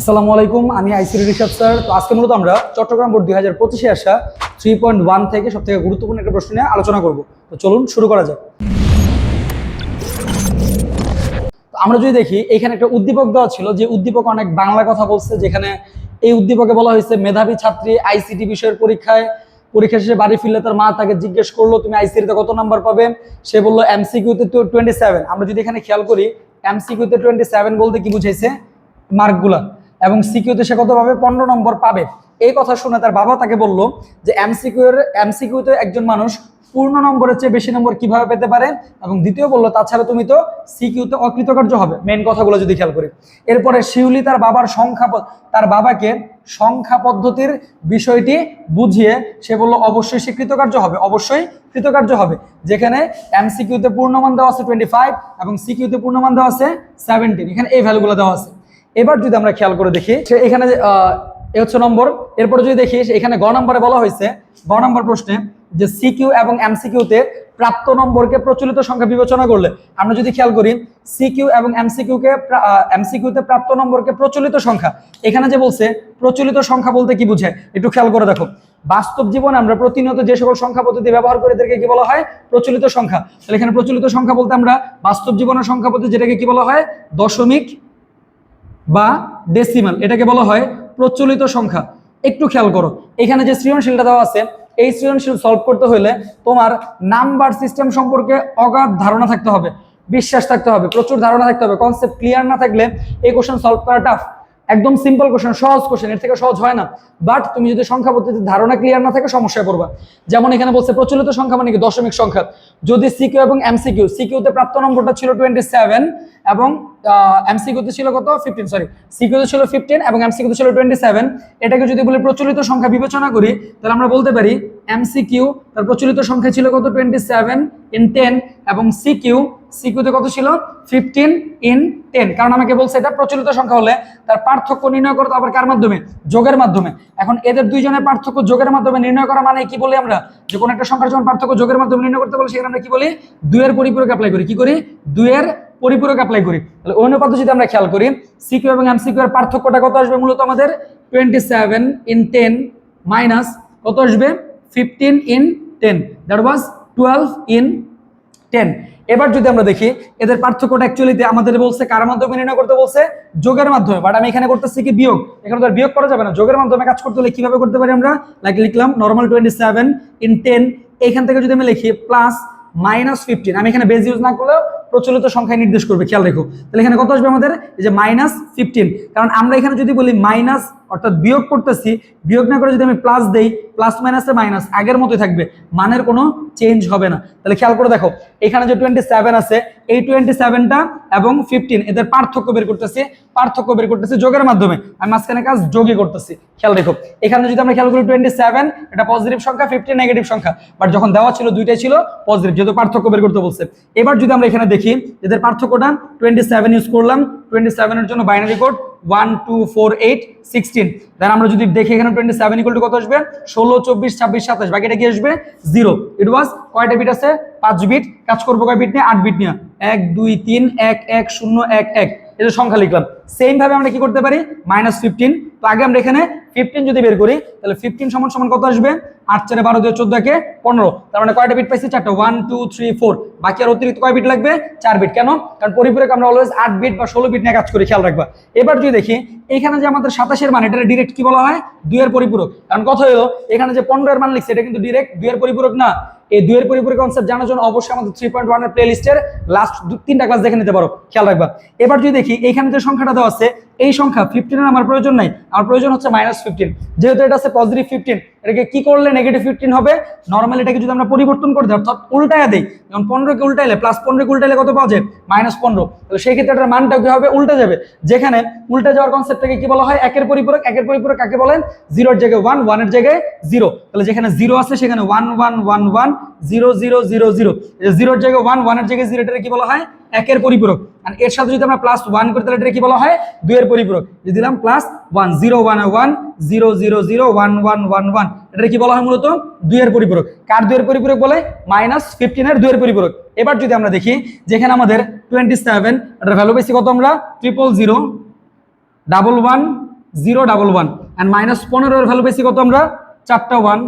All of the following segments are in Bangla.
আসসালামু আলাইকুম, আমি আইসিডি রিসার্চ স্যার। তো আজকে মূলত আমরা চট্টগ্রাম বোর্ড দুই হাজার পঁচিশে আসা থ্রি পয়েন্ট ওয়ান থেকে সব থেকে গুরুত্বপূর্ণ একটা প্রশ্ন নিয়ে আলোচনা করব। তো চলুন শুরু করা যাক। আমরা যদি দেখি, এখানে একটা উদ্দীপক দেওয়া ছিল যে উদ্দীপক অনেক বাংলা কথা বলছে, যেখানে এই উদ্দীপকে বলা হয়েছে, মেধাবী ছাত্রী আইসিটি বিষয়ের পরীক্ষায়, পরীক্ষা শেষে বাড়ি ফিরলে তার মা তাকে জিজ্ঞেস করল, তুমি আইসিটিতে কত নাম্বার পাবে? সে বলল, এমসিকিউতে টোয়েন্টি সেভেন আমরা যদি এখানে খেয়াল করি, এমসিকিউতে টোয়েন্টি সেভেন বলতে কি বুঝাইছে? মার্কগুলা। এবং সিকিউতে সে কত পাবে পনেরো নম্বর পাবে? এই কথা শুনে তার বাবা তাকে বলল যে এমসিকিউ এর এমসিকিউতে একজন মানুষ পূর্ণ নম্বরের চেয়ে বেশি নম্বর কীভাবে পেতে পারে? এবং দ্বিতীয় বলল, তাছাড়া তুমি তো সিকিউতে অকৃতকার্য হবে। মেন কথাগুলো যদি খেয়াল করি। এরপরে শিউলি তার বাবার সংখ্যা তার বাবাকে সংখ্যা পদ্ধতির বিষয়টি বুঝিয়ে সে বলল, অবশ্যই সে কৃতকার্য হবে, অবশ্যই কৃতকার্য হবে। যেখানে এমসিকিউতে পূর্ণমান দেওয়া আছে টোয়েন্টি ফাইভ এবং সিকিউতে পূর্ণমান দেওয়া আছে সেভেন্টিন এখানে এই ভ্যালুগুলো দেওয়া আছে। এবার যদি আমরা খেয়াল করে দেখি, সে এখানে এ হচ্ছে নম্বর। এরপরে যদি দেখি, সে এখানে গ নম্বরে বলা হয়েছে, গ নম্বর প্রশ্নে যে সিকিউ এবং এমসিকিউতে প্রাপ্ত নম্বরকে প্রচলিত সংখ্যা বিবেচনা করলে, আমরা যদি খেয়াল করি সিকিউ এবং এমসিকিউকে এমসিকিউতে প্রাপ্ত নম্বরকে প্রচলিত সংখ্যা, এখানে যে বলছে, প্রচলিত সংখ্যা বলতে কি বুঝে? একটু খেয়াল করে দেখো। বাস্তব জীবনে আমরা প্রতিনিয়ত যে সকল সংখ্যা পদ্ধতি ব্যবহার করে, এদেরকে কি বলা হয়? প্রচলিত সংখ্যা। তাহলে এখানে প্রচলিত সংখ্যা বলতে আমরা বাস্তব জীবনের সংখ্যা পদ্ধতি যেটাকে কি বলা হয়? দশমিক বা ডেসিমাল এটাকে বলা হয় প্রচলিত সংখ্যা। একটু খেয়াল করো, এখানে যে সৃজনশীলটা দেওয়া আছে, এই সৃজনশীল সলভ করতে হলে তোমার নাম্বার সিস্টেম সম্পর্কে অগাধ ধারণা থাকতে হবে, বিশ্বাস থাকতে হবে, প্রচুর ধারণা থাকতে হবে কনসেপ্ট ক্লিয়ার না থাকলে এই কোশ্চেন সলভ করা টাফ একদম সিম্পল কোশ্চেন সহজ কোশ্চেন এর থেকে সহজ হয় না। বাট তুমি যদি সংখ্যা পদ্ধতির ধারণা ক্লিয়ার না থাকে, সমস্যায় পড়বা। যেমন এখানে বলছে প্রচলিত সংখ্যা মানে কি? দশমিক সংখ্যা। যদি সিকিউ এবং এমসিকিউ সিকিউতে প্রাপ্ত নম্বরটা ছিল টোয়েন্টি সেভেন এবং এমসিকিউতে ছিল কত? ফিফটিন সরি সিকিউতে ছিল ফিফটিন এবং এমসিকিউতে ছিল টোয়েন্টি সেভেন এটাকে যদি বলি প্রচলিত সংখ্যা বিবেচনা করি, তাহলে আমরা বলতে পারি এমসিকিউ তার প্রচলিত সংখ্যা ছিল কত? টোয়েন্টি সেভেন ইন টেন এবং সিকিউ সিকিউতে কত ছিল? ফিফটিন ইন টেন কারণ আমাকে বলছে এটা প্রচলিত সংখ্যা হলে তার পার্থক্য নির্ণয় করতে আবার কার মাধ্যমে? যোগের মাধ্যমে। এখন এদের দুইজনের পার্থক্য যোগের মাধ্যমে নির্ণয় করা মানে কি বলি আমরা? যে কোনো একটা সংখ্যার যখন পার্থক্য যোগের মাধ্যমে নির্ণয় করতে বলি, সেখানে আমরা কি বলি? দুইয়ের পরিপূরক অ্যাপ্লাই করি। কি করি? দুইয়ের পরিপূরক অ্যাপ্লাই করি। তাহলে অনুপাত যদি আমরা খেয়াল করি। সিকিউ এবং এমসিকিউ এর পার্থক্যটা কত আসবে? মূলত আমাদের twenty seven in ten minus কত আসবে? Fifteen in ten that was twelve in ten এবার যদি আমরা দেখি, এদের পার্থক্যটা অ্যাকচুয়ালিতে আমাদের বলছে, কার মাধ্যমে নির্ণয় করতে বলছে? যোগের মাধ্যমে বাট আমি এখানে করতেছি কি বিয়োগ? এখানে তো বিয়োগ করা যাবে না। যোগের মাধ্যমে কাজ করতে হলে কীভাবে করতে পারি আমরা? লাইক লিখলাম normal twenty seven in ten এখান থেকে যদি আমি লিখি প্লাস মাইনাস ফিফটিন আমি এখানে বেজ ইউজ না করলেও প্রচলিত সংখ্যায় নির্দেশ করবে, খেয়াল রেখো। তাহলে এখানে কত আসবে আমাদের? এই যে মাইনাস ফিফটিন কারণ আমরা এখানে যদি বলি মাইনাস অর্থাৎ বিয়োগ করতেছি, বিয়োগ না করে যদি আমি প্লাস দেই প্লাস মাইনাসে মাইনাস আগের মতোই থাকবে। মানের কোনো চেঞ্জ হবে না। তাহলে খেয়াল করে দেখো, এখানে যে টোয়েন্টি সেভেন আছে, এই টোয়েন্টি সেভেনটা এবং ফিফটিন এদের পার্থক্য বের করতেছি, পার্থক্য বের করতেছি যোগের মাধ্যমে। আমি মাঝখানে কাজ যোগই করতেছি, খেয়াল রেখো। এখানে যদি আমরা খেয়াল করি টোয়েন্টি সেভেন এটা পজিটিভ সংখ্যা ফিফটিন নেগেটিভ সংখ্যা। বাট যখন দেওয়া ছিল, দুইটাই ছিল পজিটিভ যেহেতু পার্থক্য বের করতে বলছে। এবার যদি আমরা এখানে দেখি এদের পার্থক্যটা টোয়েন্টি সেভেন ইউজ করলাম। টোয়েন্টি সেভেনের জন্য binary code one two four eight sixteen then আমরা যদি দেখি এখানে টোয়েন্টি সেভেন ইকুয়াল টু কত আসবে? ষোলো, চব্বিশ, ছাব্বিশ, সাতাশ। বাকিটা কি আসবে? জিরো ইট ওয়াজ কয়টা বিট আছে? পাঁচ বিট কাজ করব কয় বিট নিয়ে? আট বিট নিয়ে। এক, দুই, তিন, এক এক, শূন্য, এক এক। এটা সংখ্যা লিখলাম। সেম ভাবে আমরা কি করতে পারি? মাইনাস ফিফটিন তো আগে আমরা এখানে ফিফটিন যদি বের করি, তাহলে ফিফটিন সমান সমান কত আসবে? আট চারে বারো দুই চোদ্দ একে পনেরো। তার মানে কয়টা বিট পাইছি? চারটা। ওয়ান টু থ্রি ফোর বাকি আর অতিরিক্ত কয় বিট লাগবে? চার বিট কেন? কারণ পরিপূরক আমরা অলওয়েজ আট বিট বা ষোলো বিট নিয়ে কাজ করি, খেয়াল রাখবা। এবার যদি দেখি, এখানে যে আমাদের সাতাশের মান এটা ডিরেক্ট কি বলা হয়? দুইয়ের পরিপূরক। কারণ কথা হলো, এখানে যে পনেরো এর মান লিখছে, এটা কিন্তু ডিরেক্ট দুইয়ের পরিপূরক না। এই দুইয়ের পরিপূরক কনসেপ্ট জানার জন্য অবশ্যই আমাদের থ্রি পয়েন্ট ওয়ানের প্লে লিস্টের লাস্ট তিনটা ক্লাস দেখে নিতে পারো। খেয়াল রাখবা। এবার যদি দেখি, এখানে যে সংখ্যাটা দেওয়া আছে এই সংখ্যা ফিফটিনের আমার প্রয়োজন নাই। আমার প্রয়োজন হচ্ছে মাইনাস ফিফটিন যেহেতু এটা আছে পজিটিভ ফিফটিন এটাকে কি করলে নেগেটিভ ফিফটিন হবে? নর্মাল এটাকে যদি আমরা পরিবর্তন করে দিই, অর্থাৎ উল্টায় দিই, যেমন পনেরোকে উল্টাইলে প্লাস পনেরোকে উল্টাইলে কত পাওয়া যায়? মাইনাস পনেরো। তাহলে সেই ক্ষেত্রে এটার মানটা কি হবে? উল্টে যাবে। যেখানে উল্টে যাওয়ার কনসেপ্টটাকে কি বলা হয়? একের পরিপূরক। একের পরিপূরক কাকে বলেন? জিরোর জায়গায় ওয়ান ওয়ানের জায়গায় জিরো তাহলে যেখানে জিরো আছে, সেখানে one one one one zero zero zero zero জিরোর জায়গায় ওয়ান ওয়ানের জায়গায় জিরো এটাকে কি বলা হয়? একের পরিপূরক। আর এর সাথে যদি আমরা প্লাস ওয়ান করি, তাহলে এটা কি বলা হয়? দুইয়ের পরিপূরক। যদি দিলাম plus one zero one one zero zero zero one one one one এটা কি বলা হয় মূলত? দুইয়ের পরিপূরক। কার দুইয়ের পরিপূরক বলে? মাইনাস ফিফটিনের দুইয়ের পরিপূরক। এবার যদি আমরা দেখি, যেখানে আমাদের টোয়েন্টি সেভেন এটার ভ্যালু পেয়েছি কত আমরা? Triple zero double one zero double one and minus পনেরোর ভ্যালু পেয়েছি কত আমরা? চারটা one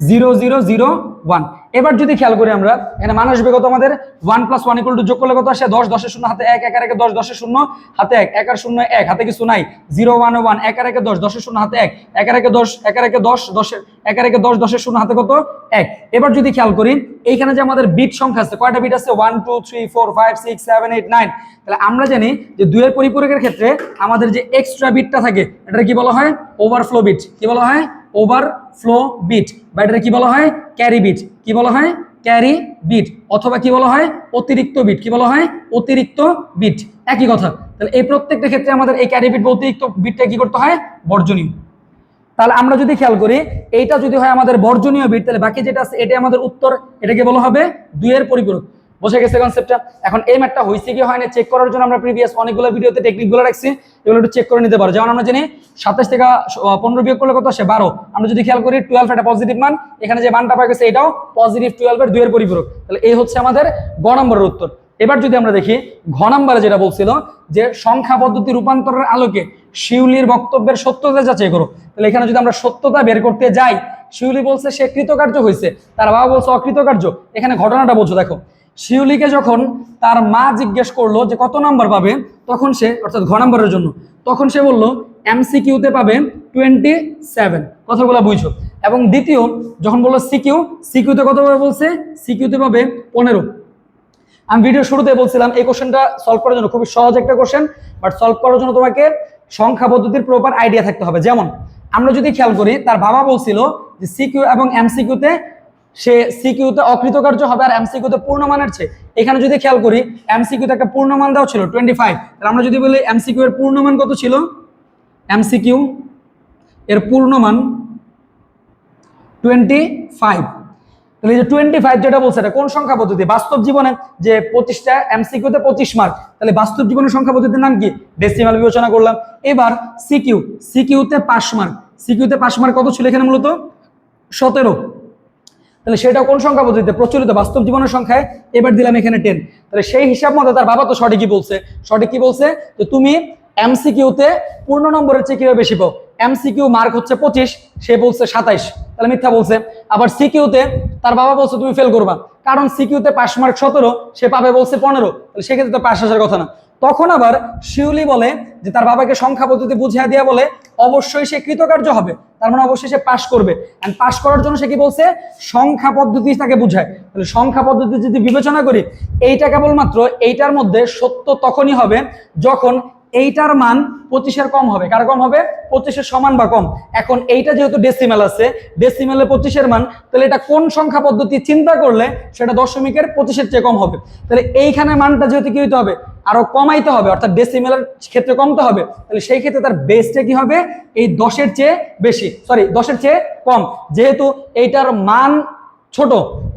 zero zero zero one এবার যদি খেয়াল করি আমরা, এখানে মান আসবে কত আমাদের? One plus one equal two যোগ করলে কত আসে? দশ দশের শূন্য, হাতে এক এক আর একে দশ দশের শূন্য, হাতে এক এক আর শূন্য, এক, হাতে কিছু নাই। জিরো ওয়ান ওয়ান এক আর একে দশ দশের শূন্য, হাতে এক এক আর একে দশ, এক আর একে দশ দশের এক আর একে দশ দশের শূন্য, হাতে কত? এক। এবার যদি খেয়াল করি, এইখানে যে আমাদের বিট সংখ্যা আছে, কয়টা বিট আছে? One two three four five six seven eight nine তাহলে আমরা জানি যে দুইয়ের পরিপূরকের ক্ষেত্রে আমাদের যে এক্সট্রা বিটটা থাকে এটা কি বলা হয়? ওভারফ্লো বিট কি বলা হয়? Overflow bit. বা এটা কি বলা হয়? Carry bit. কি বলা হয়? Carry bit. অথবা কি বলা হয়? অতিরিক্ত বিট। কি বলা হয়? অতিরিক্ত বিট। একই কথা। তাহলে এই প্রত্যেকটা ক্ষেত্রে আমাদের এই ক্যারি বিট বা অতিরিক্ত বিটটা কি করতে হয়? বর্জনীয়। তাহলে আমরা যদি খেয়াল করি, এইটা যদি হয় আমাদের বর্জনীয় বিট, তাহলে বাকি যেটা আছে এটা আমাদের উত্তর, এটাকে বলা হবে দুইয়ের পরিপূরক। বোঝা গেছে কনসেপ্টটা এখন এই ম্যাটটা হয়েছে কি হয় না চেক করার জন্য আমরা প্রিভিয়াস অনেকগুলো ভিডিওতে টেকনিকগুলো রাখছি, এগুলো একটু চেক করে নিতে পারো। যেমন আমরা জানি সাতাশ থেকে পনেরো বিয়োগ করলে কত আসে? বারো। আমরা যদি খেয়াল করি টুয়েলভ একটা পজিটিভ মান, এখানে যে মানটা পাই গেছে এটাও পজিটিভ টুয়েলভের দুইয়ের পরিপূরক। তাহলে এই হচ্ছে আমাদের গ নম্বরের উত্তর। এবার যদি আমরা দেখি, ঘ নম্বরে যেটা বলছিল যে সংখ্যা পদ্ধতি রূপান্তরের আলোকে শিউলির বক্তব্যের সত্যতা যাচাই করো। তাহলে এখানে যদি আমরা সত্যতা বের করতে যাই, শিউলি বলছে সে কৃতকার্য হয়েছে তার বাবা বলছে অকৃতকার্য। এখানে ঘটনাটা বলছো দেখো। শিউলিকে যখন তার মা জিজ্ঞেস করল যে কত নাম্বার পাবে, তখন সে, অর্থাৎ ঘ নাম্বারের জন্য, তখন সে বলল এমসিকিউতে পাবে টোয়েন্টি সেভেন কথাগুলো বুঝছ? এবং দ্বিতীয়, যখন বলল সিকিউ সিকিউতে কত পাবে বলছে? সিকিউতে পাবে পনেরো। আমি ভিডিও শুরুতে বলছিলাম, এই কোশ্চেনটা সলভ করার জন্য খুবই সহজ একটা কোশ্চেন বাট সলভ করার জন্য তোমাকে সংখ্যা পদ্ধতির প্রপার আইডিয়া থাকতে হবে। যেমন, আমরা যদি খেয়াল করি, তার বাবা বলছিল যে সিকিউ এবং এমসিকিউতে সে সিকিউতে অকৃতকার্য হবে আর এমসিকিউতে পূর্ণমানের চেয়ে। এখানে যদি খেয়াল করি এমসিকিউতে একটা পূর্ণ পূর্ণমান দেওয়া ছিল টোয়েন্টি ফাইভ তাহলে আমরা যদি বলি এমসিকিউ এর পূর্ণমান কত ছিল? এমসিকিউ এর পূর্ণমান টোয়েন্টি ফাইভ তাহলে যে টোয়েন্টি ফাইভ যেটা বলছে, এটা কোন সংখ্যা পদ্ধতি? বাস্তব জীবনে যে পঁচিশটা এমসিকিউতে পঁচিশ মার্ক তাহলে বাস্তব জীবনের সংখ্যা পদ্ধতির নাম কি? ডেসিমাল বিবেচনা করলাম। এবার সিকিউ সিকিউতে পাশ মার্ক সিকিউতে পাঁচ মার্ক কত ছিল এখানে মূলত? সতেরো। তাহলে সেটা কোন সংখ্যা পদ্ধতিতে? প্রচলিত বাস্তব জীবনের সংখ্যায় এবার দিলাম এখানে টেন তাহলে সেই হিসাব মতো তার বাবা তো সঠিকই বলছে। সঠিক কি বলছে? যে তুমি এমসিকিউতে পূর্ণ নম্বরের চেয়ে কীভাবে বেশি পাও? এমসিকিউ মার্ক হচ্ছে পঁচিশ, সে বলছে সাতাইশ। তাহলে মিথ্যা বলছে। আবার সিকিউতে তার বাবা বলছে তুমি ফেল করবা। কারণ সিকিউতে পাস মার্ক সতেরো, সে পাবে বলছে পনেরো। তাহলে সেক্ষেত্রে তো পাশ আসার কথা না। তখন আবার শিউলি বলে যে তার বাবাকে সংখ্যা পদ্ধতি বুঝিয়ে দিয়া বলে, অবশ্যই সে কৃতকার্য হবে। তার মানে অবশ্যই সে পাশ করবে। অ্যান্ড পাশ করার জন্য সে কি বলছে? সংখ্যা পদ্ধতি তাকে বুঝায়। তাহলে সংখ্যা পদ্ধতি যদি বিবেচনা করি, এইটা কেবলমাত্র এইটার মধ্যে সত্য তখনই হবে যখন এইটার মান পঁচিশের কম হবে। কার কম হবে? পঁচিশের সমান বা কম। এখন এইটা যেহেতু ডেসিমেল আছে ডেসিমেলে পঁচিশের মান, তাহলে এটা কোন সংখ্যা পদ্ধতি চিন্তা করলে সেটা দশমিকের পঁচিশের চেয়ে কম হবে। তাহলে এইখানে মানটা যেহেতু কি হইতে হবে? আরও কমাইতে হবে, অর্থাৎ ডেসিমেলের ক্ষেত্রে কমতে হবে, তাহলে সেই ক্ষেত্রে তার বেসটা কি হবে? এই দশের চেয়ে বেশি সরি দশের চেয়ে কম। যেহেতু এইটার মান ছোট,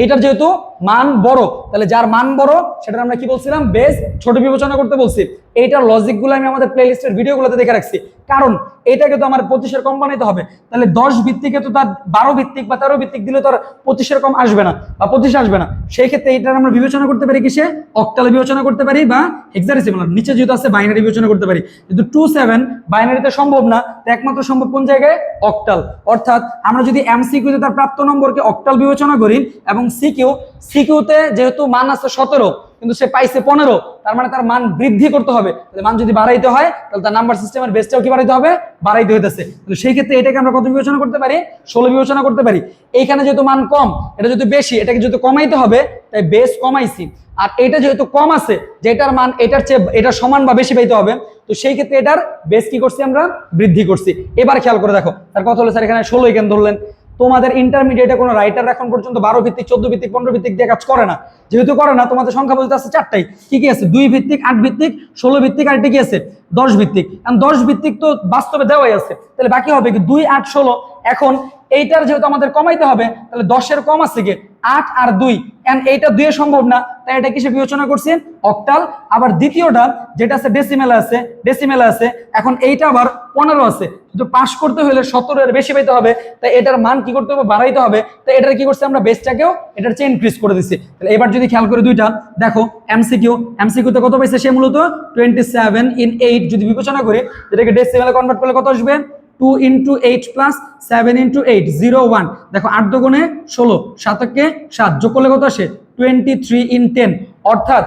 এইটার যেহেতু মান বড়। তাহলে যার মান বড় সেটা আমরা কি বলছিলাম? বেস ছোট বিবেচনা করতে বলছি। এইটার লজিকগুলো আমি আমাদের প্লেলিস্টের ভিডিওগুলোতে দেখে রাখছি। কারণ এটাকে তো আমার পঁচিশের কম বানাইতে হবে। তাহলে দশ ভিত্তিকে তো তার বারো ভিত্তিক বা তেরো ভিত্তিক দিলে তো আর পঁচিশের কম আসবে না বা পঁচিশ আসবে না। সেই ক্ষেত্রে এইটার আমরা বিবেচনা করতে পারি কিসে? অক্টালে বিবেচনা করতে পারি বা হেক্সাডেসিমাল নিচে যেহেতু আছে বাইনারি বিবেচনা করতে পারি। কিন্তু টু সেভেন বাইনারিতে সম্ভব না একমাত্র সম্ভব কোন জায়গায়? অক্টাল অর্থাৎ আমরা যদি এমসিকিউতে তার প্রাপ্ত নম্বরকে অক্টাল বিবেচনা করি এবং সিকিউ সিকিউতে যেহেতু মান আছে সতেরো, কিন্তু সে পাইছে পনেরো, তার মানে তার মান বৃদ্ধি করতে হবে। তাহলে মান যদি বাড়াইতে হয়, তাহলে তার নাম্বার সিস্টেমের বেসটাও কি বাড়াইতে হবে? বাড়াইতে হইতেছে। সেই ক্ষেত্রে এটাকে আমরা কত বিবেচনা করতে পারি? ষোলো বিবেচনা করতে পারি। এইখানে যেহেতু মান কম, এটা যেহেতু বেশি, এটাকে যেহেতু কমাইতে হবে, তাই বেস কমাইছি। আর এটা যেহেতু কম আছে, যেটার মান এটার চেয়ে এটা সমান বা বেশি পাইতে হবে, তো সেই ক্ষেত্রে এটার বেস কি করছি আমরা? বৃদ্ধি করছি। এবার খেয়াল করে দেখো, তার কথা হলো স্যার এখানে ষোলো কেন ধরলেন? তোমাদের ইন্টারমিডিয়েটে কোনো রাইটার এখন পর্যন্ত বারো ভিত্তিক চোদ্দ ভিত্তিক পনেরো ভিত্তিক দিয়ে কাজ করে না। যেহেতু করে না, তোমাদের সংখ্যা বলতে আছে চারটাই। কি কি আছে? দুই ভিত্তিক আট ভিত্তিক ষোলো ভিত্তিক আর কি আছে? দশ ভিত্তিক কারণ দশ ভিত্তিক তো বাস্তবে দেওয়াই আছে। তাহলে বাকি হবে কি? দুই, আট, ষোলো। এখন এইটার যেহেতু আমাদের কমাইতে হবে, তাহলে দশের কম আছে কি? আট আর দুই। এন্ড এইটা দুয়ে সম্ভব না, তাই এটা কিসে বিবেচনা করছি? অক্টাল। আবার দ্বিতীয়টা, যেটা আছে ডেসিমেল আছে ডেসিমেল আছে, এখন এইটা আবার পনেরো আছে। কিন্তু পাশ করতে হলে সতেরো এর বেশি পেতে হবে, তাই এটার মান কি করতে হবে? বাড়াইতে হবে। তাই এটার কি করছে আমরা বেসটাকেও এটার চেয়ে ইনক্রিজ করে দিচ্ছি তাহলে এবার যদি খেয়াল করে দুইটা, দেখো এমসিকিউ এমসিকিউ তে কত পাইছে সে মূলত? টোয়েন্টি সেভেন ইন এইট যদি বিবেচনা করি, যেটাকে ডেসিমেলে কনভার্ট করলে কত আসবে? Two into eight plus seven into eight zero one দেখো, আট দোগুণে ষোলো, সাতকে সাত, যোগ করলে কত আসে? টোয়েন্টি থ্রি ইন টেন অর্থাৎ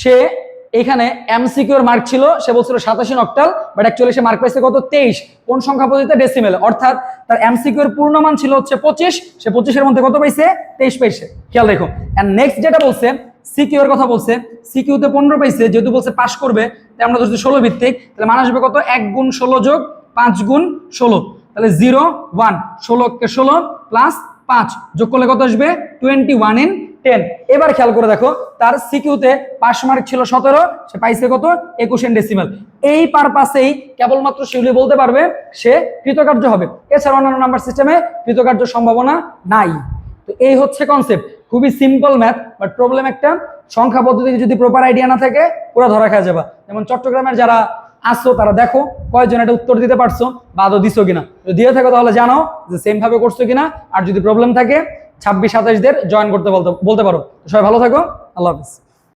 সে এখানে এমসিকিউর মার্ক ছিল, সে বলছিল সাতাশি অক্টাল বাট অ্যাকচুয়ালি সে মার্ক পাইছে কত? তেইশ। কোন সংখ্যা পদ্ধতিতে ডেসিমেল অর্থাৎ তার এমসিকিউর পূর্ণমান ছিল হচ্ছে পঁচিশ, সে পঁচিশের মধ্যে কত পাইছে তেইশ পাইছে খেয়াল দেখো অ্যান্ড নেক্সট যেটা বলছে সিকিউর কথা বলছে সিকিউতে পনেরো পাইছে যেহেতু বলছে পাস করবে আমরা ধরছি ষোলো ভিত্তিক, তাহলে মান আসবে কত? এক গুণ ষোলো যোগ পাঁচ গুণ ষোলো। তাহলে জিরো, ওয়ান ষোলোকে ষোলো প্লাস পাঁচ। যোগ করলে কত আসবে? টোয়েন্টি ওয়ান ইন টেন এবার খেয়াল করে দেখো, তার সিকিউতে পাস মার্ক ছিল সতেরো, সে পাইছে কত? একুশ ডেসিমাল এই পারপাসেই কেবলমাত্র শিউলি বলতে পারবে, সে কৃতকার্য হবে। এছাড়া অন্যান্য নাম্বার সিস্টেমে কৃতকার্য সম্ভাবনা নাই। তো এই হচ্ছে কনসেপ্ট খুবই সিম্পল ম্যাথ বাট প্রবলেম একটা, সংখ্যা পদ্ধতিতে যদি প্রপার আইডিয়া না থাকে, পুরো ধরা খাওয়া যাবে। যেমন চট্টগ্রামের যারা আসছো তারা দেখো কয়জন এটা উত্তর দিতে পারছ বা আদৌ দিছো কিনা। যদি দিয়ে থাকো তাহলে জানো যে সেমভাবে করছ কিনা, আর যদি প্রবলেম থাকে, ছাব্বিশ সাতাশদের জয়েন করতে বলতে বলতে পারো। সবাই ভালো থাকো, আল্লাহ হাফিজ।